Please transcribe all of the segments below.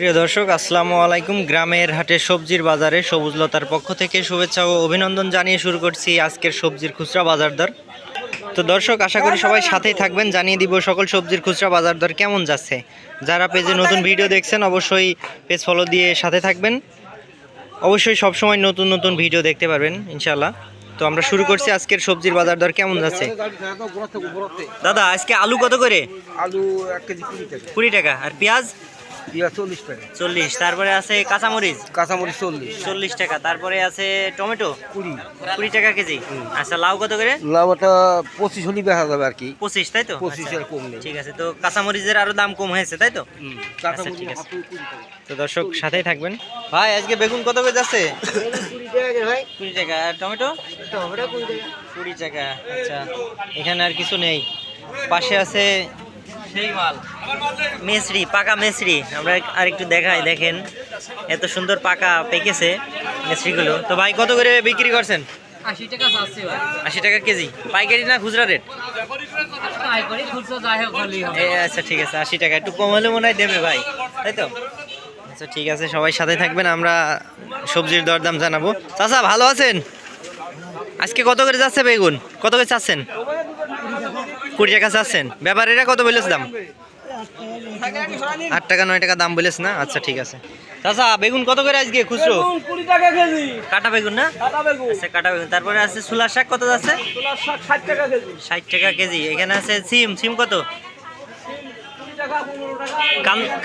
প্রিয় দর্শক আসসালামু আলাইকুম। গ্রামের হাটে সবজির বাজারে সবুজলতার পক্ষ থেকে শুভেচ্ছা ও অভিনন্দন জানিয়ে শুরু করছি আজকের সবজির খুচরা বাজার দর। তো দর্শক আশা করি সবাই সাথেই থাকবেন। জানিয়ে দিব সকল সবজির খুচরা বাজার দর কেমন যাচ্ছে। যারা পেজে নতুন ভিডিও দেখছেন অবশ্যই পেজ ফলো দিয়ে সাথে থাকবেন। অবশ্যই সবসময় নতুন নতুন ভিডিও দেখতে পারবেন ইনশাল্লাহ তো আমরা শুরু করছি আজকের সবজির বাজার দর কেমন যাচ্ছে? দাদা আজকে আলু কত করে? আলু এক কেজি কুড়ি টাকা। আর পেঁয়াজ? চল্লিশ টাকা। চল্লিশ তারপরে আছে কাঁচামরিচ। কাঁচামরিচ চল্লিশ। চল্লিশ টাকা তারপরে আছে টমেটো। কুড়ি। কুড়ি টাকা কেজি। আচ্ছা লাউ কত করে? লাউটা পঁচিশ হলেই দেখা যাবে আর কি। পঁচিশ তাই তো? পঁচিশ আচ্ছা, আর কম নেই। ঠিক আছে তো কাঁচামরিচের আরও দাম কম হয়েছে তাই তো? কাঁচামরিচ ঠিক আছে। তো দর্শক সাথেই থাকবেন। ভাই আজকে বেগুন কত করে যাচ্ছে? কুড়ি টাকা করে ভাই। কুড়ি টাকা আর টমেটো? টমেটো কুড়ি টাকা। কুড়ি টাকা আচ্ছা। এখানে আর কিছু নেই। পাশে আছে সেই মাল। মেসরি পাকা মেসরি আমরা আর একটু দেখাই দেখেন। এত সুন্দর পাকা পেকেছে মেসরিগুলো তো ভাই কত করে বিক্রি করছেন? আশি টাকা কেজি। পাইকারি না খুচরা রেট? আচ্ছা ঠিক আছে আশি টাকা। একটু কম হলে মনে হয় দেবে ভাই তাই তো? আচ্ছা ঠিক আছে সবাই সাথে থাকবেন আমরা সবজির দরদাম জানাব। চাচা ভালো আছেন? আজকে কত করে যাচ্ছে বেগুন? কত করে চাচ্ছেন? কুড়ি টাকা চাচ্ছেন। ব্যাপারীরা কত বলেছ দাম? আট টাকা নয় টাকা দাম বলেছ না? আচ্ছা ঠিক আছে। চাচা বেগুন কত করে আজকে খুচরো? কুড়ি টাকা কেজি। কাটা বেগুন না? কাটা বেগুন। আচ্ছা কাটা বেগুন। তারপরে আছে ছোলার শাক কত শাক ষাট টাকা কেজি। ষাট টাকা কেজি। এখানে আছে সিম। সিম কত?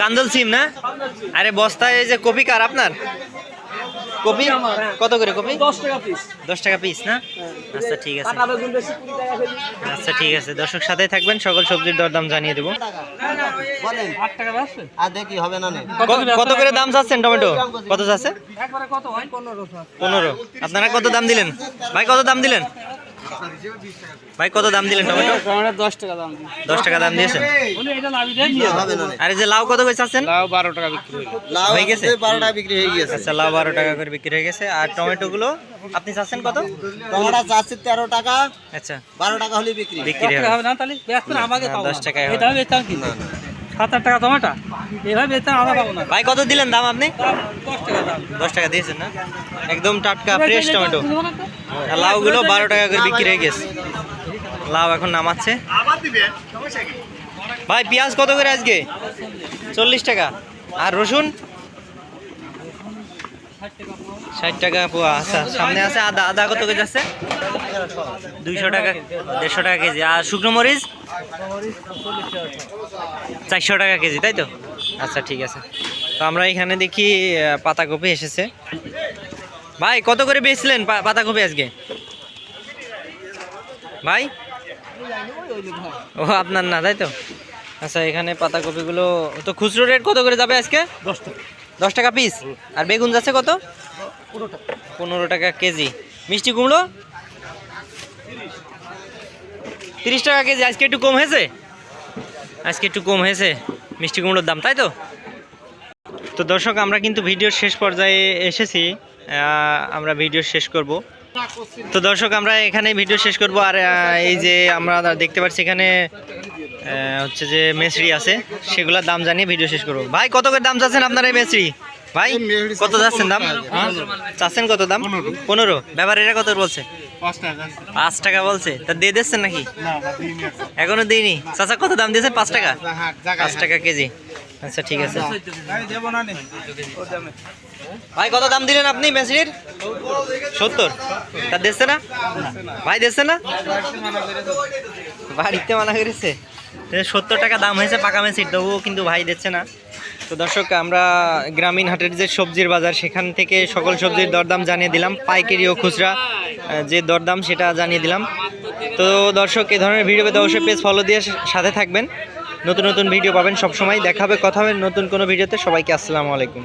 কান্দল সিম না? আরে বস্তায় এই যে কপি কার আপনার? কপি? কত করে কপি? দশ টাকা পিস দশ টাকা পিস না? আচ্ছা ঠিক আছে। কাটা বেগুন বেশি কুড়ি টাকা ফেলি আচ্ছা ঠিক আছে। দর্শক সাথে থাকবেন সকল সবজির দরদাম জানিয়ে দেবো। বলেন। 8 টাকা আছে আর দেখি হবে না ক- কত করে দাম চাচ্ছেন টমেটো? কত চাচ্ছে? হয়? পনেরো। আপনারা কত দাম দিলেন? ভাই কত দাম দিলেন? ভাই কত দাম দিলেন টমেটো? টমেটো দশ টাকা দাম দশ টাকা দিয়েছেন? আর যে লাউ কত করে চাচ্ছেন লাউ বারো টাকা বিক্রি লাউ হয়ে গেছে? বারো টাকা বিক্রি হয়ে গেছে। আচ্ছা লাউ বারো টাকা করে বিক্রি হয়ে গেছে। আর টমেটো গুলো আপনি চাচ্ছেন কত? টমেটো যাচ্ছে তেরো টাকা। আচ্ছা। বারো টাকা হলে বিক্রি বিক্রি হবে। হবে না তাহলে? না, দশ টাকায় সাত আট টাকা টমেটো এভাবে পাবো না। ভাই কত দিলেন দাম আপনি? দশ টাকা দাম। দশ টাকা দিয়েছেন না? একদম টাটকা ফ্রেশ টমেটো? আর লাউগুলো বারো টাকা করে বিক্রি হয়ে গেছে। লাউ এখন নামাচ্ছে। ভাই পেঁয়াজ কত করে আজকে? চল্লিশ টাকা। আর রসুন? ষাট টাকা পোয়া আচ্ছা। সামনে আছে আদা আদা কত কেজি আছে? দুইশো টাকা, দেড়শো টাকা কেজি। আর শুকনো মরিচ? চারশো টাকা কেজি, তাই তো? আচ্ছা ঠিক আছে। তো আমরা এখানে দেখি পাতাকপি এসেছে। ভাই, কত করে বেচলেন পাতাকপি আজকে? ভাই? ও, আপনার না, তাই তো? আচ্ছা এখানে পাতাকপিগুলো, তো খুচরো রেট কত করে যাবে আজকে? দশ টাকা। দশ টাকা পিস আর বেগুন যাচ্ছে কত? পনেরো টাকা কেজি। মিষ্টি কুমড়ো? তিরিশ টাকা কেজি, আজকে একটু কম হয়েছে? আজকে একটু কম হয়েছে মিষ্টি কুমড়োর দাম, তাই তো? তো দর্শক, আমরা কিন্তু ভিডিওর শেষ পর্যায়ে এসেছি। আমরা ভিডিও শেষ করব। তো দর্শক, আমরা এখানে ভিডিও শেষ করব। আর এই যে আমরা দেখতে পাচ্ছি এখানে হচ্ছে যে মেসরি আছে সেগুলোর দাম জানিয়ে ভিডিও শেষ করব। ভাই কত করে দাম চাচ্ছেন আপনার এই মেসরি? ভাই কত যাচ্ছেন দাম? চাচ্ছেন কত দাম? পনেরো। ব্যাপারীরা কত বলছে? পাঁচ টাকা। বলছে। তা দিয়ে দিচ্ছেন নাকি? এখনও। দিইনি? চাচা কত দাম দিয়েছেন? পাঁচ টাকা? পাঁচ টাকা কেজি। আচ্ছা ঠিক আছে। ভাই কত দাম দিলেন আপনি মেসির সত্তর। তা দিচ্ছে না? ভাই দিচ্ছে না? বাড়িতে মানা করেছে? সত্তর টাকা দাম হয়েছে, পাকা মেসির তবুও কিন্তু ভাই দিচ্ছে না। তো দর্শক, আমরা গ্রামীণ হাটের যে সবজির বাজার, সেখান থেকে সকল সবজির দরদাম জানিয়ে দিলাম, পাইকারি ও খুচরা যে দরদাম সেটা জানিয়ে দিলাম। তো দর্শক, এ ধরনের ভিডিও পেতে অবশ্যই পেজ ফলো দিয়ে সাথে থাকবেন। নতুন নতুন ভিডিও পাবেন সবসময় দেখাবে কথা হবে নতুন কোনো ভিডিওতে সবাইকে আসসালামু আলাইকুম।